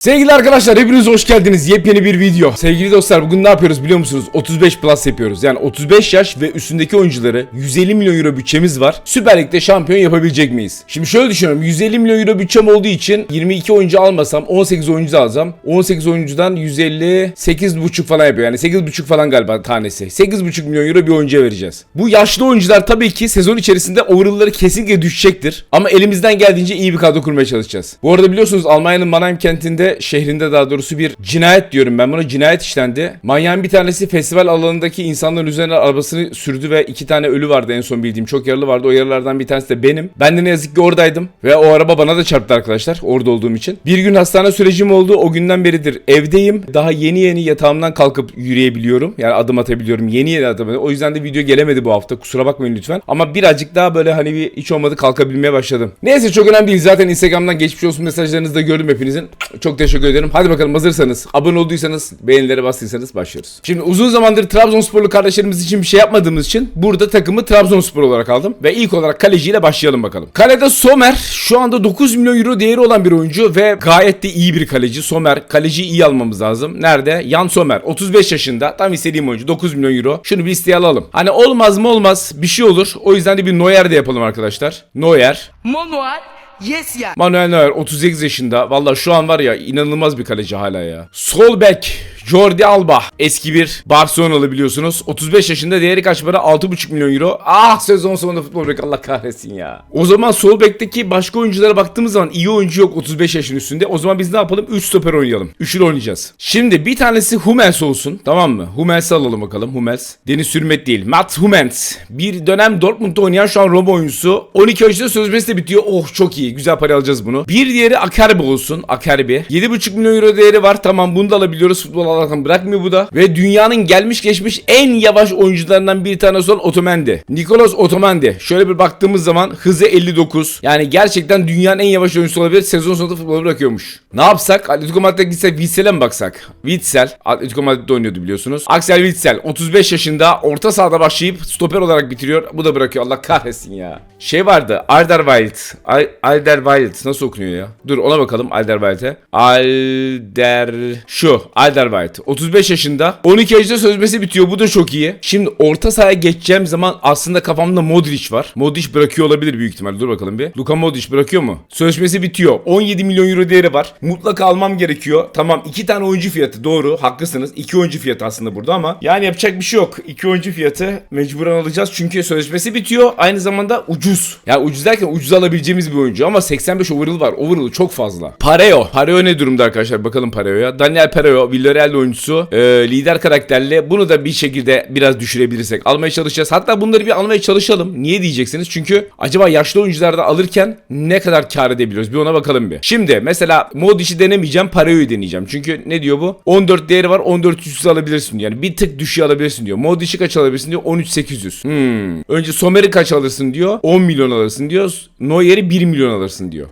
Sevgili arkadaşlar hepiniz hoş geldiniz. Yepyeni bir video. Sevgili dostlar bugün ne yapıyoruz biliyor musunuz? 35 plus yapıyoruz. Yani 35 yaş ve üstündeki oyuncuları 150 milyon euro bütçemiz var. Süper Lig'de şampiyon yapabilecek miyiz? Şimdi şöyle düşünüyorum. 150 milyon euro bütçem olduğu için 22 oyuncu almasam 18 oyuncu alacağım. 18 oyuncudan 150 8,5 falan yapıyor. Yani 8,5 falan galiba tanesi. 8,5 milyon euro bir oyuncuya vereceğiz. Bu yaşlı oyuncular tabii ki sezon içerisinde overall'ları kesinlikle düşecektir. Ama elimizden geldiğince iyi bir kadro kurmaya çalışacağız. Bu arada biliyorsunuz Almanya'nın Mannheim kentinde şehrinde daha doğrusu bir cinayet diyorum ben buna cinayet işlendi. Manyağın bir tanesi festival alanındaki insanların üzerine arabasını sürdü ve iki tane ölü vardı en son bildiğim. Çok yaralı vardı. O yaralardan bir tanesi de benim. Ben de ne yazık ki oradaydım ve o araba bana da çarptı arkadaşlar orada olduğum için. Bir gün hastane sürecim oldu. O günden beridir evdeyim. Daha yeni yeni yatağımdan kalkıp yürüyebiliyorum. Yani adım atabiliyorum. Yeni yeni adım O yüzden de video gelemedi bu hafta. Kusura bakmayın lütfen. Ama birazcık daha böyle hani bir hiç olmadı kalkabilmeye başladım. Neyse çok önemli değil. Zaten Instagram'dan geçmiş olsun mesajlarınızı da gördüm hepinizin. Çok teşekkür ederim. Hadi bakalım hazırsanız, abone olduysanız, beğenilere bastıysanız başlıyoruz. Şimdi uzun zamandır Trabzonsporlu kardeşlerimiz için bir şey yapmadığımız için burada takımı Trabzonspor olarak aldım. Ve ilk olarak kaleciyle başlayalım bakalım. Kalede Somer şu anda 9 milyon euro değeri olan bir oyuncu ve gayet de iyi bir kaleci. Somer kaleciyi iyi almamız lazım. Nerede? Yan Somer 35 yaşında. Tam istediğim oyuncu 9 milyon euro. Şunu bir isteye alalım. Hani olmaz mı olmaz bir şey olur. O yüzden de bir Neuer de yapalım arkadaşlar. Neuer. Manuel yes ya. Manuel Neuer 38 yaşında. Valla şu an var ya inanılmaz bir kaleci hala ya. Sol bek Jordi Alba. Eski bir Barcelonalı biliyorsunuz. 35 yaşında değeri kaç para? 6,5 milyon euro. Ah sezon sonunda futbol bek Allah kahretsin ya. O zaman sol bekteki başka oyunculara baktığımız zaman iyi oyuncu yok 35 yaşın üstünde. O zaman biz ne yapalım? 3 stoper oynayalım. Üçlü oynayacağız. Şimdi bir tanesi Hummels olsun. Tamam mı? Hummels'i alalım bakalım. Hummels. Deniz Sürmet değil. Mats Hummels. Bir dönem Dortmund'da oynayan şu an Roma oyuncusu. 12 yaşında sözleşmesi de bitiyor. Oh çok iyi. Güzel para alacağız bunu. Bir diğeri Akerbi olsun. Akerbi. 7,5 milyon euro değeri var. Tamam bunu da alabiliyoruz. Futbol Allah'tan bırakmıyor bu da. Ve dünyanın gelmiş geçmiş en yavaş oyuncularından bir tanesi olan Otamendi. Nicolas Otamendi. Şöyle bir baktığımız zaman hızı 59. Yani gerçekten dünyanın en yavaş oyuncusu olabilir. Sezon sonunda futbolu bırakıyormuş. Ne yapsak? Atletico Madrid'e gitsek Witsel'e mi baksak? Witsel. Atletico Madrid'de oynuyordu biliyorsunuz. Axel Witsel 35 yaşında orta sahada başlayıp stoper olarak bitiriyor. Bu da bırakıyor. Allah kahretsin ya. Şey vardı. Alderweireld. Al Alderweireld nasıl okunuyor ya? Dur ona bakalım Alderweireld'e. Alder şu Alderweireld. 35 yaşında. 12 yaşında sözleşmesi bitiyor. Bu da çok iyi. Şimdi orta sahaya geçeceğim zaman aslında kafamda Modric var. Modric bırakıyor olabilir büyük ihtimalle. Dur bakalım bir. Luka Modric bırakıyor mu? Sözleşmesi bitiyor. 17 milyon euro değeri var. Mutlaka almam gerekiyor. Tamam iki tane oyuncu fiyatı doğru. Haklısınız. İki oyuncu fiyatı aslında burada ama yani yapacak bir şey yok. İki oyuncu fiyatı mecburen alacağız. Çünkü sözleşmesi bitiyor. Aynı zamanda ucuz. Yani ucuz derken ucuz alabileceğimiz bir oyuncu ama 85 overall var. Overall çok fazla. Pareo. Pareo ne durumda arkadaşlar? Bakalım Pareo'ya. Daniel Pareo. Villarreal oyuncusu. Ee, lider karakterli. Bunu da bir şekilde biraz düşürebilirsek almaya çalışacağız. Hatta bunları bir almaya çalışalım. Niye diyeceksiniz? Çünkü acaba yaşlı oyuncularda alırken ne kadar kar edebiliyoruz? Bir ona bakalım bir. Şimdi mesela Modric'i denemeyeceğim. Pareo'yu deneyeceğim. Çünkü ne diyor bu? 14 değeri var. 14 üstü alabilirsin. Yani bir tık düşüğü alabilirsin diyor. Modric'i kaç alabilirsin diyor? 13.800. Hmm. Önce Somer'i kaç alırsın diyor? 10 milyon alırsın diyor. Neuer'i 1 milyon alırsın diyor.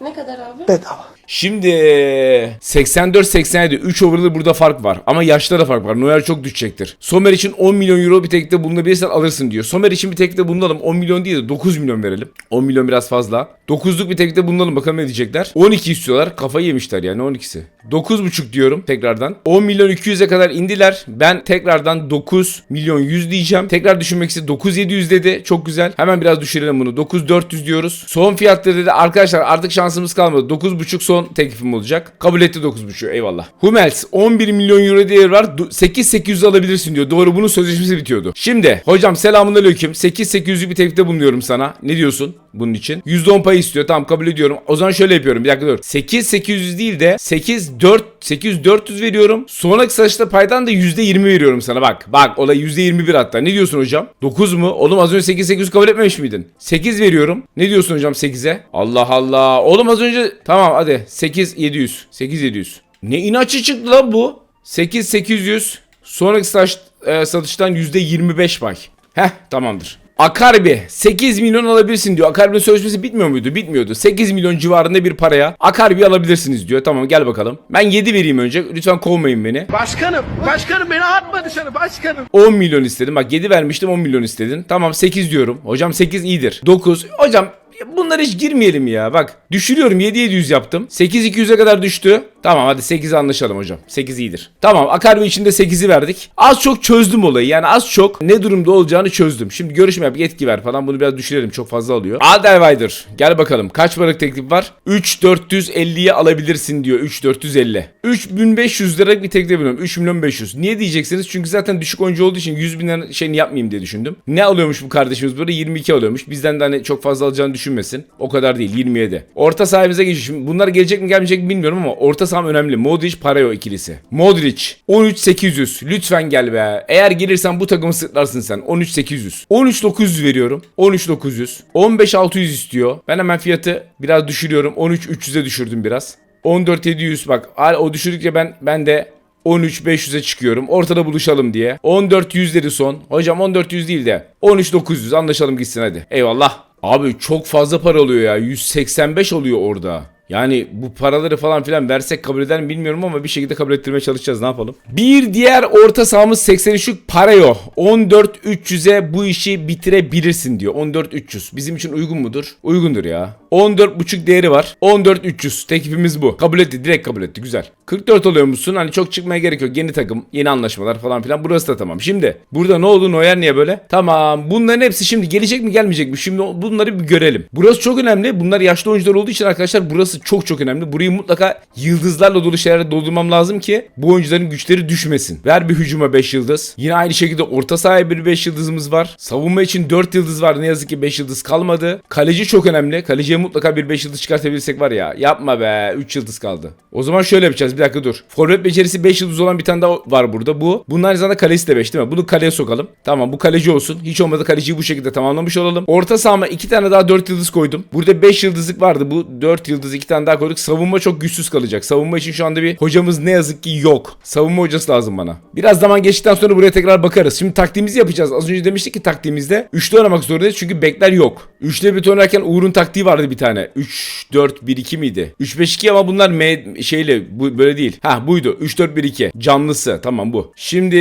Ne kadar abi? Bedava. Şimdi 84-87 3 overall burada fark var. Ama yaşta da fark var. Neuer çok düşecektir. Somer için 10 milyon euro bir teklifte bulunabilirsen alırsın diyor. Somer için bir teklifte bulunalım. 10 milyon değil de 9 milyon verelim. 10 milyon biraz fazla. 9'luk bir teklifte bulunalım bakalım ne diyecekler. 12 istiyorlar. Kafayı yemişler yani 12'si. 9.5 diyorum tekrardan. 10 milyon 200'e kadar indiler. Ben tekrardan 9 milyon 100 diyeceğim. Tekrar düşünmek istedi. 9700 dedi. Çok güzel. Hemen biraz düşürelim bunu. 9400 diyoruz. Son fiyatları dedi. Arkadaşlar artık şansımız kalmadı. 9.5 son teklifim olacak. Kabul etti 9.5'ü. Eyvallah. Hummels 11 milyon euro değeri var. 8800 alabilirsin diyor. Doğru bunun sözleşmesi bitiyordu. Şimdi hocam selamünaleyküm. 8800'lük bir teklifte bulunuyorum sana. Ne diyorsun bunun için? %10 pay istiyor. Tamam kabul ediyorum. O zaman şöyle yapıyorum. Bir dakika dur. 8800 değil de 84 8400 veriyorum. Sonraki satışta paydan da %20 veriyorum sana. Bak. Bak olay %21 hatta. Ne diyorsun hocam? 9 mu? Oğlum az önce 8800 kabul etmemiş miydin? 8 veriyorum. Ne diyorsun hocam 8'e? Allah Allah. Oğlum az önce tamam hadi 8700. 8700. Ne inatçı çıktı lan bu? 8800. Sonraki satış, e, satıştan %25 pay. Heh tamamdır. Akarbi 8 milyon alabilirsin diyor. Akarbi'nin sözleşmesi bitmiyor muydu? Bitmiyordu. 8 milyon civarında bir paraya Akarbi alabilirsiniz diyor. Tamam gel bakalım. Ben 7 vereyim önce. Lütfen kovmayın beni. Başkanım, başkanım beni atma dışarı başkanım. 10 milyon istedim. Bak 7 vermiştim 10 milyon istedin. Tamam 8 diyorum. Hocam 8 iyidir. 9. Hocam bunlara hiç girmeyelim ya. Bak düşürüyorum 7 700 yaptım. 8 200'e kadar düştü. Tamam hadi 8'e anlaşalım hocam. 8 iyidir. Tamam Akarbi için de 8'i verdik. Az çok çözdüm olayı. Yani az çok ne durumda olacağını çözdüm. Şimdi görüşme yap yetki ver falan bunu biraz düşürelim. Çok fazla alıyor. Adelweider gel bakalım. Kaç paralık teklif var? 3450'ye alabilirsin diyor. 3450. 3500 liralık bir teklif veriyorum. 3 milyon 500. Niye diyeceksiniz? Çünkü zaten düşük oyuncu olduğu için 100 bin şeyini yapmayayım diye düşündüm. Ne alıyormuş bu kardeşimiz böyle? 22 alıyormuş. Bizden de hani çok fazla alacağını düşünmesin. O kadar değil 27. Orta sahimize geçiyor. Bunlar gelecek mi gelmeyecek mi bilmiyorum ama orta saham önemli. Modric Parayo ikilisi. Modric 13800. Lütfen gel be. Eğer gelirsen bu takımı sırtlarsın sen. 13800. 13900 veriyorum. 13900. 15600 istiyor. Ben hemen fiyatı biraz düşürüyorum. 13300'e düşürdüm biraz. 14700 bak. O düşürdükçe ben ben de 13.500'e çıkıyorum. Ortada buluşalım diye. 14.100 dedi son. Hocam 14.100 değil de 13.900 anlaşalım gitsin hadi. Eyvallah. Abi çok fazla para oluyor ya. 185 oluyor orada. Yani bu paraları falan filan versek kabul eder mi bilmiyorum ama bir şekilde kabul ettirmeye çalışacağız ne yapalım. Bir diğer orta sahamız 83'lük Parayo. 14.300'e bu işi bitirebilirsin diyor. 14.300 bizim için uygun mudur? Uygundur ya. 14.5 değeri var. 14.300 teklifimiz bu. Kabul etti direkt kabul etti güzel. 44 oluyor musun? Hani çok çıkmaya gerek yok. Yeni takım, yeni anlaşmalar falan filan. Burası da tamam. Şimdi burada ne oldu? Neuer niye böyle? Tamam. Bunların hepsi şimdi gelecek mi gelmeyecek mi? Şimdi bunları bir görelim. Burası çok önemli. Bunlar yaşlı oyuncular olduğu için arkadaşlar burası çok çok önemli. Burayı mutlaka yıldızlarla dolu şeylerle doldurmam lazım ki bu oyuncuların güçleri düşmesin. Ver bir hücuma 5 yıldız. Yine aynı şekilde orta sahaya bir 5 yıldızımız var. Savunma için 4 yıldız var. Ne yazık ki 5 yıldız kalmadı. Kaleci çok önemli. Kaleciye mutlaka bir 5 yıldız çıkartabilirsek var ya. Yapma be. 3 yıldız kaldı. O zaman şöyle yapacağız. Bir dakika dur. Forvet becerisi 5 yıldız olan bir tane daha var burada. Bu. Bunun aynı zamanda kalesi de 5 değil mi? Bunu kaleye sokalım. Tamam bu kaleci olsun. Hiç olmadı kaleciyi bu şekilde tamamlamış olalım. Orta sahama 2 tane daha 4 yıldız koydum. Burada 5 yıldızlık vardı. Bu 4 yıldız 2 tane daha koyduk. Savunma çok güçsüz kalacak. Savunma için şu anda bir hocamız ne yazık ki yok. Savunma hocası lazım bana. Biraz zaman geçtikten sonra buraya tekrar bakarız. Şimdi taktiğimizi yapacağız. Az önce demiştik ki taktiğimizde 3'lü oynamak zorundayız çünkü bekler yok. 3'le bir oynarken Uğur'un taktiği vardı bir tane. 3 4 1 2 miydi? 3 5 2 ama bunlar M şeyle bu böyle değil. Ha buydu. 3 4 1 2. Canlısı. Tamam bu. Şimdi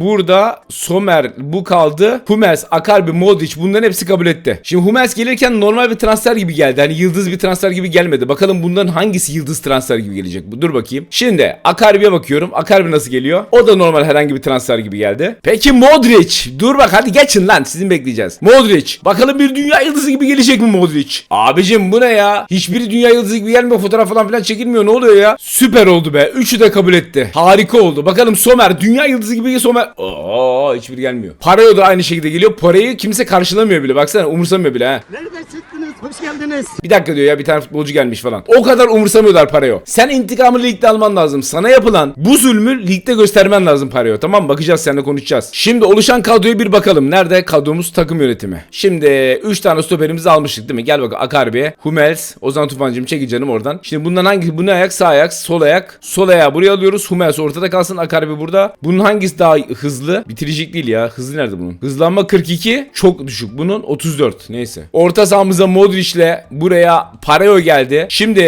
burada Somer bu kaldı. Hummels, Akalbi, Modric bunların hepsi kabul etti. Şimdi Hummels gelirken normal bir transfer gibi geldi. Hani yıldız bir transfer gibi gelmedi. Bakalım bunların hangisi yıldız transfer gibi gelecek? Dur bakayım. Şimdi Akalbi'ye bakıyorum. Akalbi nasıl geliyor? O da normal herhangi bir transfer gibi geldi. Peki Modric. Dur bak hadi geçin lan. Sizin bekleyeceğiz. Modric. Bakalım bir dünya yıldızı gibi gelecek mi Modric? Abicim bu ne ya? Hiçbiri dünya yıldızı gibi gelmiyor. Fotoğraf falan filan çekilmiyor. Ne oluyor ya? Süper oldu be. Üçü de kabul etti. Harika oldu. Bakalım Somer. Dünya yıldızı gibi Somer. Oo hiçbiri gelmiyor. Parayo da aynı şekilde geliyor. Parayı kimse karşılamıyor bile. Baksana umursamıyor bile ha. Çıktınız? Hoş geldiniz. Bir dakika diyor ya bir tane futbolcu gelmiş falan. O kadar umursamıyorlar Parayo. Sen intikamı ligde alman lazım. Sana yapılan bu zulmü ligde göstermen lazım Parayo. Tamam? Bakacağız seninle konuşacağız. Şimdi oluşan kadroya bir bakalım. Nerede kadromuz takım yönetimi. Şimdi 3 tane stoperimizi almıştık değil mi? Gel bakalım Akarbi'ye. Hummels. Ozan Tufancım çekil canım oradan. Şimdi bundan hangisi? Bu ne ayak? Sağ ayak. Sol ayak. Sol ayağı buraya alıyoruz. Hummels ortada kalsın. Akarbi burada. Bunun hangisi daha hızlı? Bitiricilik değil ya. Hızlı nerede bunun? Hızlanma 42. Çok düşük. Bunun 34. Neyse. Orta sahamıza Modric'le buraya Parayo geldi. Şimdi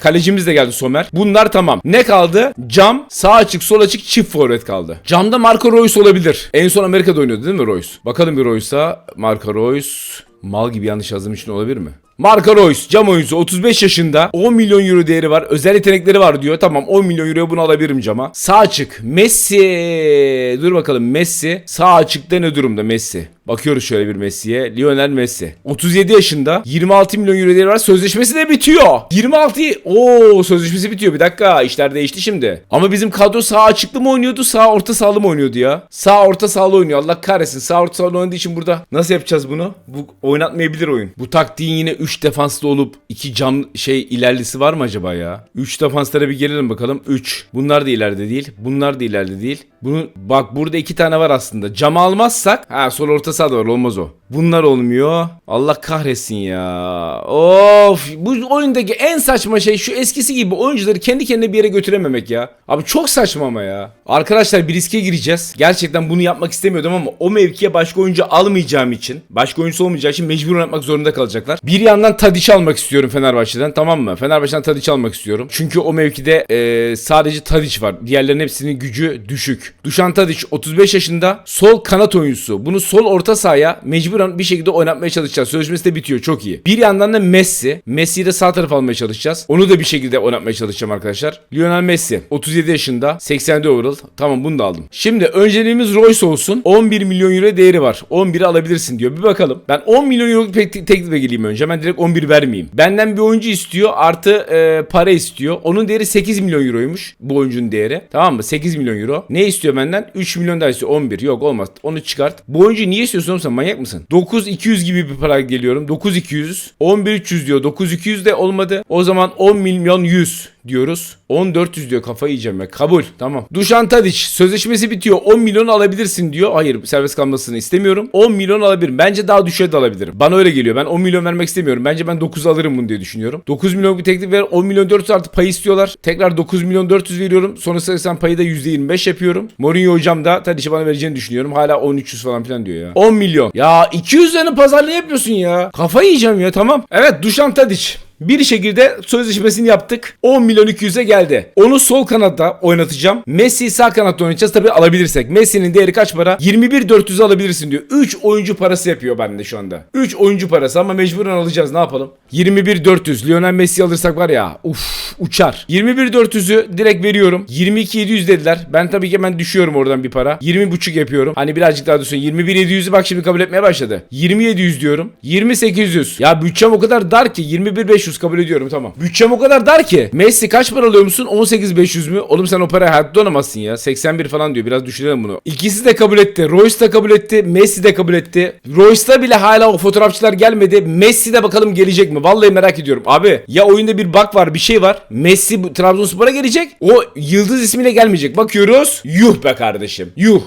kalecimiz de geldi Somer. Bunlar tamam. Ne kaldı? Cam, sağ açık, sol açık, çift forvet kaldı. Camda Marco Reus olabilir. En son Amerika'da oynuyordu değil mi Reus? Bakalım bir Reus'a. Marco Reus mal gibi yanlış yazdığım için olabilir mi? Marco Reus cam oyuncusu 35 yaşında 10 milyon euro değeri var özel yetenekleri var diyor tamam 10 milyon euroya bunu alabilirim cama sağ açık Messi dur bakalım Messi sağ açıkta ne durumda Messi Bakıyoruz şöyle bir Messi'ye. Lionel Messi. 37 yaşında. 26 milyon euro değeri var. Sözleşmesi de bitiyor. 26. Oo sözleşmesi bitiyor. Bir dakika. işler değişti şimdi. Ama bizim kadro sağ açıklı mı oynuyordu? Sağ orta sağlı mı oynuyordu ya? Sağ orta sağlı oynuyor. Allah kahretsin. Sağ orta sağlı oynadığı için burada nasıl yapacağız bunu? Bu oynatmayabilir oyun. Bu taktiğin yine 3 defanslı olup 2 cam şey ilerlisi var mı acaba ya? 3 defanslara bir gelelim bakalım. 3. Bunlar da ileride değil. Bunlar da ileride değil. Bunu bak burada iki tane var aslında. Cam almazsak ha sol orta var olmaz o. Bunlar olmuyor. Allah kahretsin ya. Of bu oyundaki en saçma şey şu eskisi gibi oyuncuları kendi kendine bir yere götürememek ya. Abi çok saçma ama ya. Arkadaşlar bir riske gireceğiz. Gerçekten bunu yapmak istemiyordum ama o mevkiye başka oyuncu almayacağım için, başka oyuncusu olmayacağı için mecbur oynatmak zorunda kalacaklar. Bir yandan Tadiç almak istiyorum Fenerbahçe'den tamam mı? Fenerbahçe'den Tadiç almak istiyorum. Çünkü o mevkide eee, sadece Tadiç var. Diğerlerinin hepsinin gücü düşük. Dušan Tadić 35 yaşında sol kanat oyuncusu. Bunu sol orta orta sahaya mecburen bir şekilde oynatmaya çalışacağız. Sözleşmesi de bitiyor çok iyi. Bir yandan da Messi. Messi'yi de sağ tarafa almaya çalışacağız. Onu da bir şekilde oynatmaya çalışacağım arkadaşlar. Lionel Messi 37 yaşında 80'de overall. Tamam bunu da aldım. Şimdi önceliğimiz Royce olsun. 11 milyon euro değeri var. 11'i alabilirsin diyor. Bir bakalım. Ben 10 milyon euro teklife geleyim önce. Ben direkt 11 vermeyeyim. Benden bir oyuncu istiyor artı e, para istiyor. Onun değeri 8 milyon euroymuş. Bu oyuncunun değeri. Tamam mı? 8 milyon euro. Ne istiyor benden? 3 milyon daha istiyor. 11. Yok olmaz. Onu çıkart. Bu oyuncuyu niye istiyorsun sen? Manyak mısın? 9200 gibi bir para geliyorum. 9200. 11300 diyor. 9200 de olmadı. O zaman 10 milyon 100 diyoruz. 10400 diyor kafayı yiyeceğim ya. Kabul. Tamam. Dušan Tadić sözleşmesi bitiyor. 10 milyon alabilirsin diyor. Hayır serbest kalmasını istemiyorum. 10 milyon alabilirim. Bence daha düşüğe de alabilirim. Bana öyle geliyor. Ben 10 milyon vermek istemiyorum. Bence ben 9 alırım bunu diye düşünüyorum. 9 milyon bir teklif ver. 10 milyon 400 artı pay istiyorlar. Tekrar 9 milyon 400 veriyorum. Sonrasında sen payı da %25 yapıyorum. Mourinho hocam da Tadić'e bana vereceğini düşünüyorum. Hala 1300 falan filan diyor ya. 10 milyon. Ya 200 tane pazarlığı yapıyorsun ya. Kafayı yiyeceğim ya tamam. Evet Dušan Tadić. Bir şekilde sözleşmesini yaptık. 10 milyon 200'e geldi. Onu sol kanatta oynatacağım. Messi sağ kanatta oynatacağız tabii alabilirsek. Messi'nin değeri kaç para? 21 400 alabilirsin diyor. 3 oyuncu parası yapıyor bende şu anda. 3 oyuncu parası ama mecburen alacağız ne yapalım? 21 400 Lionel Messi alırsak var ya uf uçar. 21 400'ü direkt veriyorum. 22 700 dediler. Ben tabii ki hemen düşüyorum oradan bir para. 20 buçuk yapıyorum. Hani birazcık daha düşün. 21 700'ü bak şimdi kabul etmeye başladı. 20 700 diyorum. 20 800. Ya bütçem o kadar dar ki 21 500 kabul ediyorum tamam. Bütçem o kadar dar ki. Messi kaç para alıyor musun? 18 500 mü? Oğlum sen o parayı hayatta oynamazsın ya. 81 falan diyor. Biraz düşünelim bunu. İkisi de kabul etti. Royce de kabul etti. Messi de kabul etti. Royce'da bile hala o fotoğrafçılar gelmedi. Messi de bakalım gelecek mi? Vallahi merak ediyorum. Abi ya oyunda bir bug var bir şey var. Messi bu Trabzonspor'a gelecek. O yıldız ismiyle gelmeyecek. Bakıyoruz. Yuh be kardeşim. Yuh.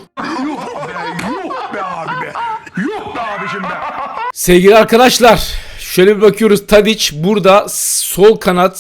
Sevgili arkadaşlar şöyle bir bakıyoruz. Tadic burada. Sol kanat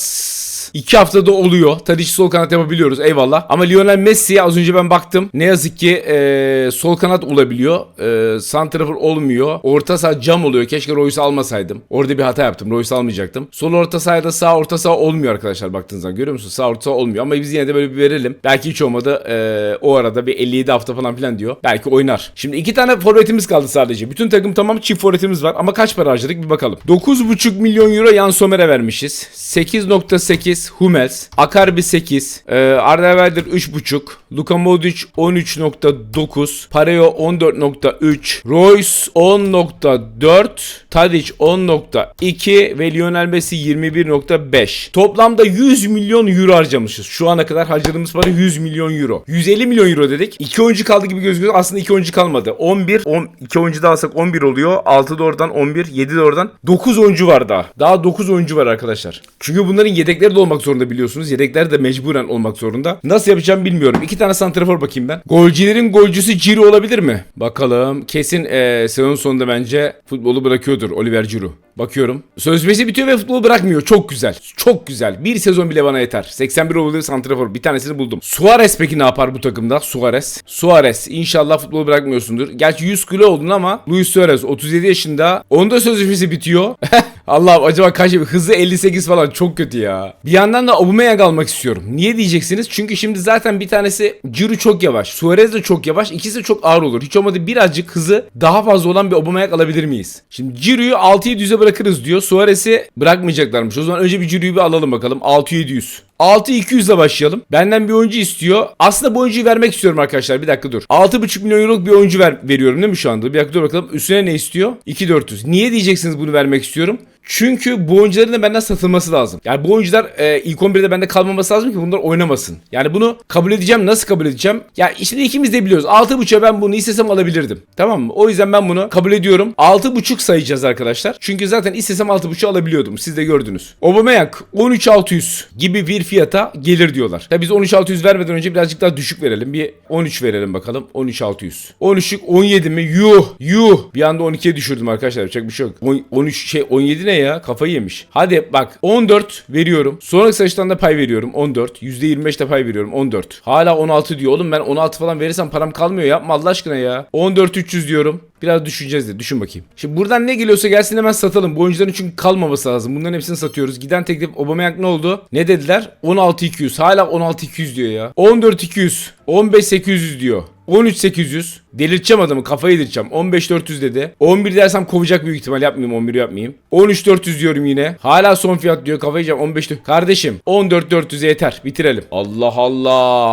2 haftada oluyor. Tadic sol kanat yapabiliyoruz eyvallah. Ama Lionel Messi'ye az önce ben baktım. Ne yazık ki eee, sol kanat olabiliyor. Eee santrafor olmuyor. Orta saha cam oluyor. Keşke Royce'u almasaydım. Orada bir hata yaptım. Royce'u almayacaktım. Sol orta sahada sağ orta saha olmuyor arkadaşlar baktığınız zaman. Görüyor musunuz? Sağ orta saha olmuyor. Ama biz yine de böyle bir verelim. Belki hiç olmadı. Eee, o arada bir 57 hafta falan filan diyor. Belki oynar. Şimdi iki tane forvetimiz kaldı sadece. Bütün takım tamam çift forvetimiz var. Ama kaç para harcadık bir bakalım. 9,5 milyon euro Yan Sommer'e vermişiz. 8.8 Hummels. Akarbi 8. Ee, Arda Weidler 3.5. Luka Modric 13.9. Pareo 14.3. Royce 10.4. Tadic 10.2 ve Lionel Messi 21.5. Toplamda 100 milyon euro harcamışız. Şu ana kadar harcadığımız para 100 milyon euro. 150 milyon euro dedik. 2 oyuncu kaldı gibi gözüküyor. Aslında 2 oyuncu kalmadı. 11, 10, 2 oyuncu daha alsak 11 oluyor. 6 da oradan 11, 7 de oradan. 9 oyuncu var daha. Daha 9 oyuncu var arkadaşlar. Çünkü bunların yedekleri de olmak zorunda biliyorsunuz. Yedekler de mecburen olmak zorunda. Nasıl yapacağım bilmiyorum. 2 tane santrafor bakayım ben. Golcülerin golcüsü Ciro olabilir mi? Bakalım. Kesin eee sezon sonunda bence futbolu bırakıyordur Oliver Giroud. Bakıyorum. Sözleşmesi bitiyor ve futbolu bırakmıyor. Çok güzel. Çok güzel. Bir sezon bile bana yeter. 81 olabilir santrafor. Bir tanesini buldum. Suarez peki ne yapar bu takımda? Suarez. Suarez. İnşallah futbolu bırakmıyorsundur. Gerçi 100 kilo oldun ama Luis Suarez 37 yaşında. Onda sözleşmesi bitiyor. Allah'ım acaba kaç hızı 58 falan çok kötü ya. Bir yandan da Aubameyang almak istiyorum. Niye diyeceksiniz? Çünkü şimdi zaten bir tanesi Giroud çok yavaş. Suarez de çok yavaş. İkisi de çok ağır olur. Hiç olmadı birazcık hızı daha fazla olan bir Aubameyang alabilir miyiz? Şimdi Giroud'u 6-700'e bırakırız diyor. Suarez'i bırakmayacaklarmış. O zaman önce bir Giroud'u bir alalım bakalım. 6-700. 6-200 ile başlayalım. Benden bir oyuncu istiyor. Aslında bu oyuncuyu vermek istiyorum arkadaşlar. Bir dakika dur. 6,5 milyon euroluk bir oyuncu ver, veriyorum değil mi şu anda? Bir dakika dur bakalım. Üstüne ne istiyor? 2-400. Niye diyeceksiniz bunu vermek istiyorum? Çünkü bu oyuncuların da benden satılması lazım. Yani bu oyuncular e, ilk 11'de bende kalmaması lazım ki bunlar oynamasın. Yani bunu kabul edeceğim. Nasıl kabul edeceğim? Ya şimdi ikimiz de biliyoruz. 6.5'a ben bunu istesem alabilirdim. Tamam mı? O yüzden ben bunu kabul ediyorum. 6.5 sayacağız arkadaşlar. Çünkü zaten istesem 6.5'u alabiliyordum. Siz de gördünüz. Aubameyang 13.600 gibi bir fiyata gelir diyorlar. Tabi biz 13.600 vermeden önce birazcık daha düşük verelim. Bir 13 verelim bakalım. 13.600. 13'lük 17 mi? Yuh! Yuh! Bir anda 12'ye düşürdüm arkadaşlar. Yapacak bir şey yok. On- 13 şey 17 ne ya? Kafayı yemiş. Hadi bak 14 veriyorum. Sonraki sayıştan da pay veriyorum. 14. %25 de pay veriyorum. 14. Hala 16 diyor. Oğlum ben 16 falan verirsem param kalmıyor. Yapma Allah aşkına ya. 14 300 diyorum. Biraz düşüneceğiz de düşün bakayım. Şimdi buradan ne geliyorsa gelsin hemen satalım. Bu oyuncuların çünkü kalmaması lazım. Bunların hepsini satıyoruz. Giden teklif Aubameyang ne oldu? Ne dediler? 16.200. Hala 16.200 diyor ya. 14.200. 15.800 diyor. 13.800. Delirteceğim adamı kafayı yedireceğim. 15.400 dedi. 11 dersem kovacak büyük ihtimal yapmayayım 11 yapmayayım. 13.400 diyorum yine. Hala son fiyat diyor kafayı yiyeceğim 15 Kardeşim 14.400'e yeter bitirelim. Allah Allah.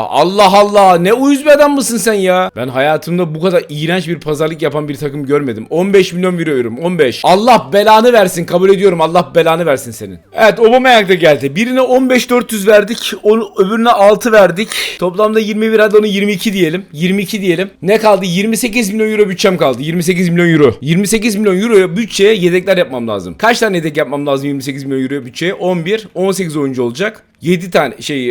Allah Allah. Ne uyuz bir adam mısın sen ya? Ben hayatımda bu kadar iğrenç bir pazarlık yapan bir takım görmedim. 15 milyon veriyorum 15. Allah belanı versin kabul ediyorum Allah belanı versin senin. Evet Aubameyang da geldi. Birine 15.400 verdik. Onu, öbürüne 6 verdik. Toplamda 21 hadi onu 22 diyelim. 22 diyelim. Ne kaldı? 28 milyon euro bütçem kaldı. 28 milyon euro. 28 milyon euroya bütçeye yedekler yapmam lazım. Kaç tane yedek yapmam lazım 28 milyon euroya bütçeye? 11, 18 oyuncu olacak. 7 tane şey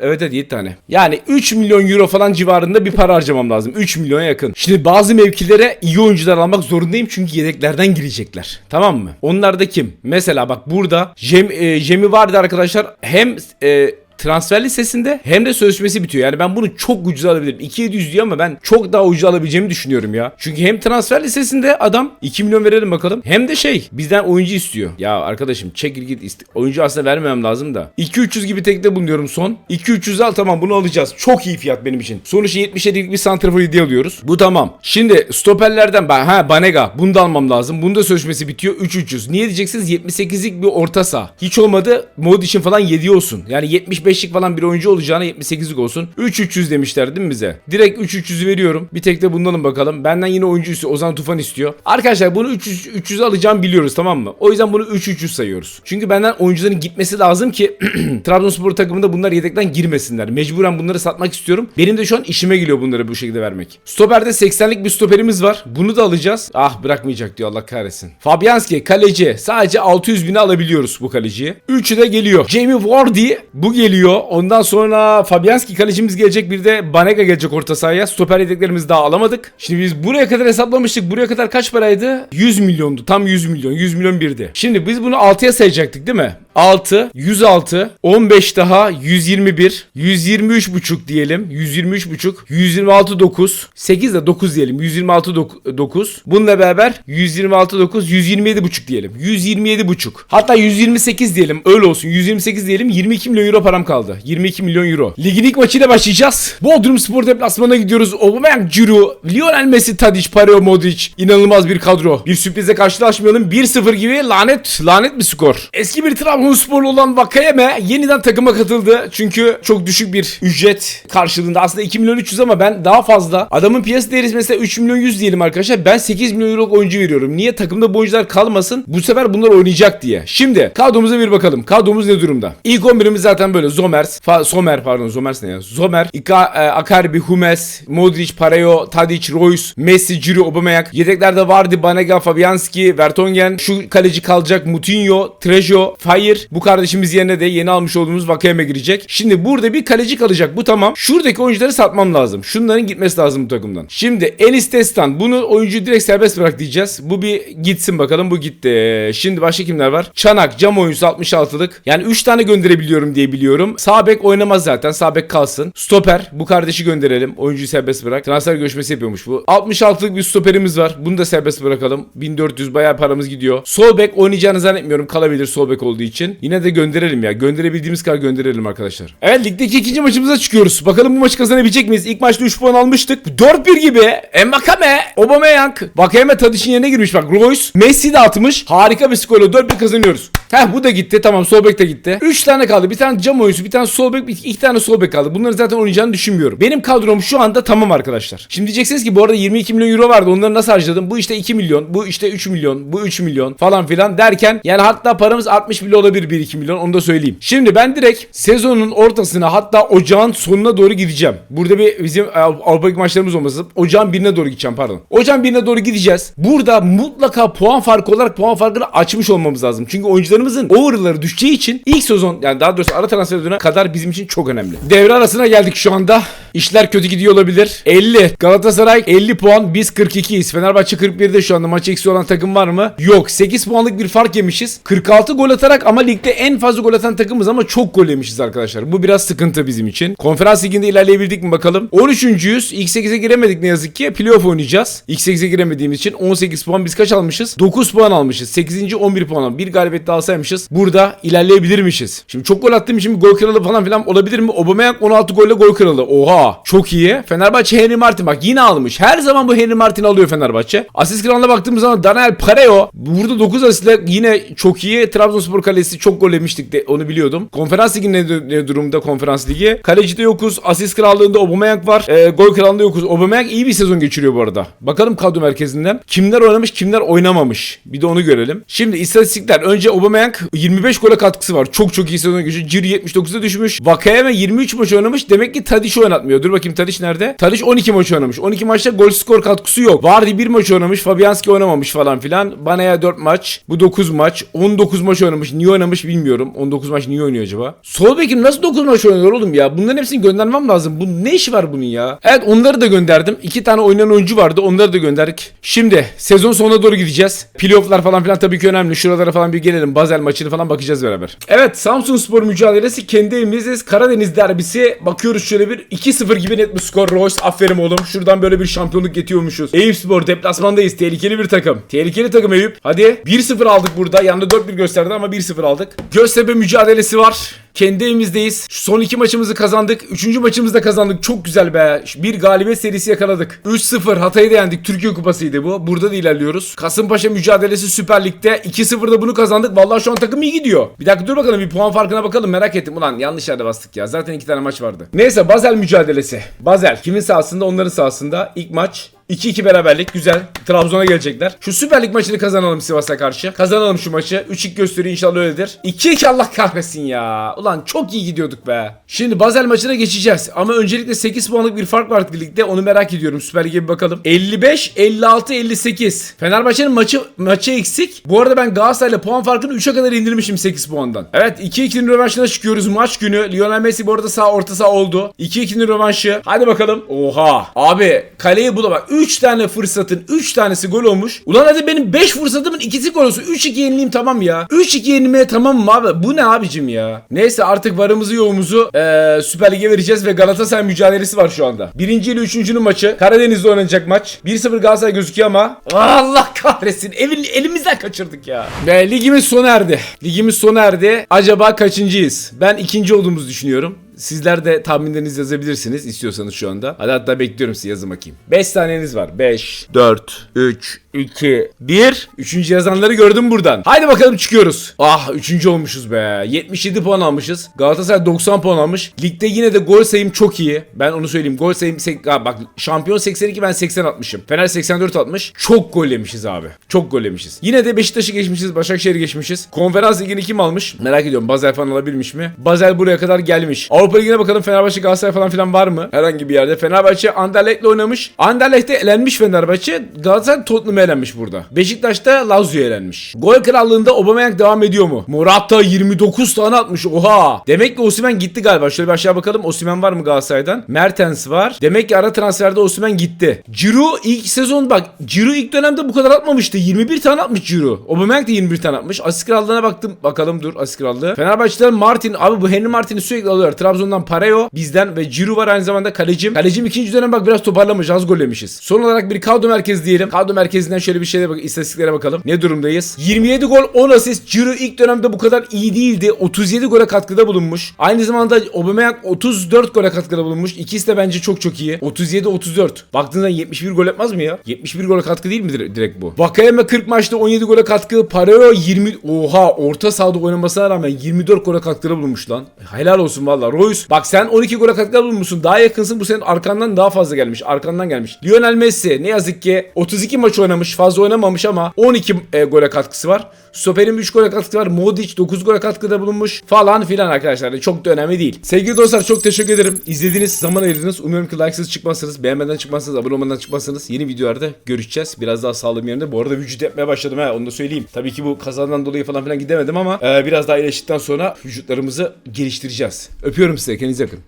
evet evet 7 tane. Yani 3 milyon euro falan civarında bir para harcamam lazım. 3 milyona yakın. Şimdi bazı mevkilere iyi oyuncular almak zorundayım çünkü yedeklerden girecekler. Tamam mı? Onlar da kim? Mesela bak burada Jem, e, Jemi vardı arkadaşlar. Hem e, transfer listesinde hem de sözleşmesi bitiyor. Yani ben bunu çok ucuz alabilirim. 2700 diyor ama ben çok daha ucuz alabileceğimi düşünüyorum ya. Çünkü hem transfer listesinde adam 2 milyon verelim bakalım. Hem de şey bizden oyuncu istiyor. Ya arkadaşım çekil git oyuncu aslında vermemem lazım da. 2-300 gibi tekte bulunuyorum son. 2-300 al tamam bunu alacağız. Çok iyi fiyat benim için. Sonuçta 77'lik bir santrafor hediye alıyoruz. Bu tamam. Şimdi stoperlerden ben ha Banega bunu da almam lazım. Bunun da sözleşmesi bitiyor 3-300. Niye diyeceksiniz 78'lik bir orta saha. Hiç olmadı mod için falan 7 olsun. Yani 75'lik falan bir oyuncu olacağına 78'lik olsun. 3-300 demişler değil mi bize? Direkt 3-300'ü veriyorum. Bir tek de bundan bakalım. Benden yine oyuncu istiyor. Ozan Tufan istiyor. Arkadaşlar bunu 300 300 alacağım biliyoruz tamam mı? O yüzden bunu 3-300 sayıyoruz. Çünkü benden oyuncuların gitmesi lazım ki Trabzonspor takımında bunlar yedekten girmesinler. Mecburen bunları satmak istiyorum. Benim de şu an işime geliyor bunları bu şekilde vermek. Stoperde 80'lik bir stoperimiz var. Bunu da alacağız. Ah bırakmayacak diyor Allah kahretsin. Fabianski kaleci. Sadece 600 bini alabiliyoruz bu kaleciyi. Üçü de geliyor. Jamie Vardy bu geliyor. Ondan sonra Fabianski kalecimiz gelecek. Bir de Banega gelecek orta sahaya. Stoper yedeklerimizi daha alamadık. Şimdi biz buraya kadar hesaplamıştık. Buraya kadar kaç paraydı? 100 milyondu. Tam 100 milyon. 100 milyon birdi. Şimdi biz bunu 6'ya sayacaktık değil mi? 6, 106, 15 daha 121, 123 buçuk diyelim. 123 buçuk, 126 9, 8 de 9 diyelim. 126 9. Bununla beraber 126 9, 127 buçuk diyelim. 127 buçuk. Hatta 128 diyelim. Öyle olsun. 128 diyelim. 22 milyon euro param kaldı. 22 milyon euro. Ligin ilk maçıyla başlayacağız. Bodrum Spor deplasmanına gidiyoruz. Aubameyang, Giroud, Lionel Messi, Tadic, Pareo, Modric. İnanılmaz bir kadro. Bir sürprize karşılaşmayalım. 1-0 gibi lanet lanet bir skor. Eski bir Trabzonsporlu olan Vakayeme yeniden takıma katıldı. Çünkü çok düşük bir ücret karşılığında. Aslında 2 milyon 300 ama ben daha fazla. Adamın piyasa değeri mesela 3 milyon 100 diyelim arkadaşlar. Ben 8 milyon euro oyuncu veriyorum. Niye? Takımda bu oyuncular kalmasın. Bu sefer bunlar oynayacak diye. Şimdi kadromuza bir bakalım. Kadromuz ne durumda? İlk 11'imiz zaten böyle. Zomers, fa- Somer pardon. Zomers ne ya? Zomer, Ika, e, Akarbi, Humes, Modric, Pareo, Tadic, Royce, Messi, Giroud, Aubameyang. Yedeklerde vardı Banega, Fabianski, Vertonghen. Şu kaleci kalacak. Mutinho, Trejo, Fire. Bu kardeşimiz yerine de yeni almış olduğumuz Vakayeme girecek. Şimdi burada bir kaleci kalacak. Bu tamam. Şuradaki oyuncuları satmam lazım. Şunların gitmesi lazım bu takımdan. Şimdi Enis Destan. Bunu oyuncuyu direkt serbest bırak diyeceğiz. Bu bir gitsin bakalım. Bu gitti. Şimdi başka kimler var? Çanak, cam oyuncusu 66'lık. Yani 3 tane gönderebiliyorum diye biliyorum. Sağ bek oynamaz zaten. Sağ bek kalsın. Stoper. Bu kardeşi gönderelim. Oyuncuyu serbest bırak. Transfer görüşmesi yapıyormuş bu. 66'lık bir stoperimiz var. Bunu da serbest bırakalım. 1400 bayağı paramız gidiyor. Sol bek oynayacağını zannetmiyorum. Kalabilir sol bek olduğu için. Yine de gönderelim ya. Gönderebildiğimiz kadar gönderelim arkadaşlar. Evet ligdeki ikinci maçımıza çıkıyoruz. Bakalım bu maçı kazanabilecek miyiz? İlk maçta 3 puan almıştık. 4-1 gibi. Embakame, Aubameyang. Vakayeme Tadic'in yerine girmiş bak. Royce, Messi de atmış. Harika bir skorla 4-1 kazanıyoruz. Heh bu da gitti. Tamam sol bek de gitti. 3 tane kaldı. Bir tane cam oyuncusu, bir tane sol bek, bir- iki tane sol bek kaldı. Bunları zaten oynayacağını düşünmüyorum. Benim kadrom şu anda tamam arkadaşlar. Şimdi diyeceksiniz ki bu arada 22 milyon euro vardı. Onları nasıl harcadım? Bu işte 2 milyon, bu işte 3 milyon, bu 3 milyon falan filan derken yani hatta paramız 60 bile olabilir 1-2 milyon onu da söyleyeyim. Şimdi ben direkt sezonun ortasına hatta ocağın sonuna doğru gideceğim. Burada bir bizim e, Avrupa Ligi maçlarımız olması. Ocağın birine doğru gideceğim pardon. Ocağın birine doğru gideceğiz. Burada mutlaka puan farkı olarak puan farkını açmış olmamız lazım. Çünkü oyuncularımızın over'ları düşeceği için ilk sezon yani daha doğrusu ara transfer dönemi kadar bizim için çok önemli. Devre arasına geldik şu anda. İşler kötü gidiyor olabilir. 50. Galatasaray 50 puan. Biz 42'yiz. Fenerbahçe 41'de şu anda. Maç eksi olan takım var mı? Yok. 8 puanlık bir fark yemişiz. 46 gol atarak ama ligde en fazla gol atan takımız ama çok gol yemişiz arkadaşlar. Bu biraz sıkıntı bizim için. Konferans liginde ilerleyebildik mi bakalım. 13.yüz. İlk 8'e giremedik ne yazık ki. Playoff oynayacağız. İlk 8'e giremediğimiz için 18 puan. Biz kaç almışız? 9 puan almışız. 8. 11 puan. Bir galibiyet daha alsaymışız. Burada ilerleyebilirmişiz. Şimdi çok gol attığım için gol kralı falan filan olabilir mi? Aubameyang 16 golle gol kralı. Oha. Çok iyi. Fenerbahçe Henry Martin bak yine almış. Her zaman bu Henry Martin alıyor Fenerbahçe. Asist kralına baktığımız zaman Daniel Pareo burada 9 asistle yine çok iyi. Trabzonspor kalesi çok gol yemiştik de onu biliyordum. Konferans ligi ne, ne durumda konferans ligi? Kalecide yokuz. Asist krallığında Aubameyang var. Ee, gol krallığında yokuz. Aubameyang iyi bir sezon geçiriyor bu arada. Bakalım kadro merkezinden. Kimler oynamış kimler oynamamış. Bir de onu görelim. Şimdi istatistikler. Önce Aubameyang 25 gole katkısı var. Çok çok iyi sezon geçiriyor. Ciri 79'a düşmüş. Vakayeme 23 maç oynamış. Demek ki Tadiç oynatmıyor. Dur bakayım Tadiç nerede? Tadiç 12 maç oynamış. 12 maçta gol skor katkısı yok. Vardy 1 maç oynamış. Fabianski oynamamış falan filan. Banaya 4 maç. Bu 9 maç. 19 maç oynamış. Niye oynamış bilmiyorum. 19 maç niye oynuyor acaba? Sol bekim nasıl 9 maç oynuyor oğlum ya? Bunların hepsini göndermem lazım. Bu ne işi var bunun ya? Evet onları da gönderdim. 2 tane oynayan oyuncu vardı. Onları da gönderdik. Şimdi sezon sonuna doğru gideceğiz. Playoff'lar falan filan tabii ki önemli. Şuralara falan bir gelelim. Basel maçını falan bakacağız beraber. Evet Samsun Spor mücadelesi kendi evimizdeyiz. Karadeniz derbisi. Bakıyoruz şöyle bir 2-0 gibi net bir skor. Royce aferin oğlum. Şuradan böyle bir şampiyonluk getiriyormuşuz. Eyüp Spor deplasmandayız. Tehlikeli bir takım. Tehlikeli takım Eyüp. Hadi 1-0 aldık burada. Yanında 4-1 gösterdi ama 1-0 aldık. Göztepe mücadelesi var. Kendi evimizdeyiz. Şu son iki maçımızı kazandık. Üçüncü maçımızı da kazandık. Çok güzel be. Bir galibiyet serisi yakaladık. 3-0 Hatay'ı da yendik. Türkiye Kupası'ydı bu. Burada da ilerliyoruz. Kasımpaşa mücadelesi Süper Lig'de. 2-0'da bunu kazandık. Vallahi şu an takım iyi gidiyor. Bir dakika dur bakalım bir puan farkına bakalım. Merak ettim. Ulan yanlış yerde bastık ya. Zaten iki tane maç vardı. Neyse Basel mücadelesi. Basel. Kimin sahasında? Onların sahasında. İlk maç 2-2 beraberlik güzel. Trabzon'a gelecekler. Şu Süper Lig maçını kazanalım Sivas'a karşı. Kazanalım şu maçı. 3-2 gösteriyor inşallah öyledir. 2-2 Allah kahretsin ya. Ulan çok iyi gidiyorduk be. Şimdi Basel maçına geçeceğiz. Ama öncelikle 8 puanlık bir fark var ligde. Onu merak ediyorum. Süper Lig'e bir bakalım. 55, 56, 58. Fenerbahçe'nin maçı maçı eksik. Bu arada ben Galatasaray'la puan farkını 3'e kadar indirmişim 8 puandan. Evet 2-2'nin rövanşına çıkıyoruz. Maç günü. Lionel Messi bu arada sağ orta sağ oldu. 2-2'nin rövanşı. Hadi bakalım. Oha. Abi kaleyi bula. 3 tane fırsatın 3 tanesi gol olmuş. Ulan hadi benim 5 fırsatımın ikisi gol olsun. 3-2 yenileyim tamam ya. 3-2 yenilmeye tamam mı abi? Bu ne abicim ya? Neyse artık varımızı yoğumuzu eee Süper Lig'e vereceğiz ve Galatasaray mücadelesi var şu anda. Birinci ile üçüncünün maçı. Karadeniz'de oynanacak maç. 1-0 Galatasaray gözüküyor ama Allah kahretsin. Evin, elimizden kaçırdık ya. Ve ligimiz sona erdi. Ligimiz sona erdi. Acaba kaçıncıyız? Ben ikinci olduğumuzu düşünüyorum. Sizler de tahminlerinizi yazabilirsiniz istiyorsanız şu anda. Hadi hatta bekliyorum sizi yazın bakayım. 5 saniyeniz var. 5, 4, 3, 2, 1. Üçüncü yazanları gördüm buradan. Haydi bakalım çıkıyoruz. Ah üçüncü olmuşuz be. 77 puan almışız. Galatasaray 90 puan almış. Ligde yine de gol sayım çok iyi. Ben onu söyleyeyim. Gol sayım ha, bak şampiyon 82 ben 80 atmışım. Fener 84 atmış. Çok gol yemişiz abi. Çok gol yemişiz. Yine de Beşiktaş'ı geçmişiz. Başakşehir'i geçmişiz. Konferans ligini kim almış? Merak ediyorum. Bazel falan alabilmiş mi? Bazel buraya kadar gelmiş. Avrupa Ligi'ne bakalım. Fenerbahçe Galatasaray falan filan var mı? Herhangi bir yerde. Fenerbahçe Anderlecht'le oynamış. Anderlecht'te elenmiş Fenerbahçe. Galatasaray Tottenham'a elenmiş burada. Beşiktaş'ta Lazio'ya elenmiş. Gol krallığında Aubameyang devam ediyor mu? Morata 29 tane atmış. Oha. Demek ki Osimhen gitti galiba. Şöyle bir aşağı bakalım. Osimhen var mı Galatasaray'dan? Mertens var. Demek ki ara transferde Osimhen gitti. Ciro ilk sezon bak. Ciro ilk dönemde bu kadar atmamıştı. 21 tane atmış Ciro. Aubameyang da 21 tane atmış. Asist krallığına baktım. Bakalım dur asist krallığı. Fenerbahçe'den Martin. Abi bu Henry Martin'i sürekli alıyorlar. Trabzon'dan Pareo bizden ve Ciro var aynı zamanda kalecim. Kalecim ikinci dönem bak biraz toparlamış. Az gol yemişiz. Son olarak bir kadro merkezi diyelim. Kadro merkezinden şöyle bir şeylere bak istatistiklere bakalım. Ne durumdayız? 27 gol 10 asist. Ciro ilk dönemde bu kadar iyi değildi. 37 gole katkıda bulunmuş. Aynı zamanda Aubameyang 34 gole katkıda bulunmuş. İkisi de bence çok çok iyi. 37 34. Baktığında 71 gol yapmaz mı ya? 71 gole katkı değil mi dire- direkt bu? Vakayeme 40 maçta 17 gole katkı. Pareo 20 Oha orta sahada oynamasına rağmen 24 gole katkıda bulunmuş lan. Helal olsun valla. Royce bak sen 12 gole katkıda bulunmuşsun. Daha yakınsın. Bu senin arkandan daha fazla gelmiş. Arkandan gelmiş. Lionel Messi ne yazık ki 32 maç oynamış. Fazla oynamamış ama 12 e, gole katkısı var. Stoper'in 3 gole katkısı var. Modric 9 gole katkıda bulunmuş. Falan filan arkadaşlar. Çok da önemli değil. Sevgili dostlar çok teşekkür ederim. İzlediğiniz zaman ayırdınız. Umuyorum ki like'sız çıkmazsınız. Beğenmeden çıkmazsınız. Abone olmadan çıkmazsınız. Yeni videolarda görüşeceğiz. Biraz daha sağlığım yerinde. Bu arada vücut yapmaya başladım ha. Onu da söyleyeyim. Tabii ki bu kazadan dolayı falan filan gidemedim ama e, biraz daha iyileştikten sonra vücutlarımızı geliştireceğiz. Öpüyorum size. Kendinize bakın.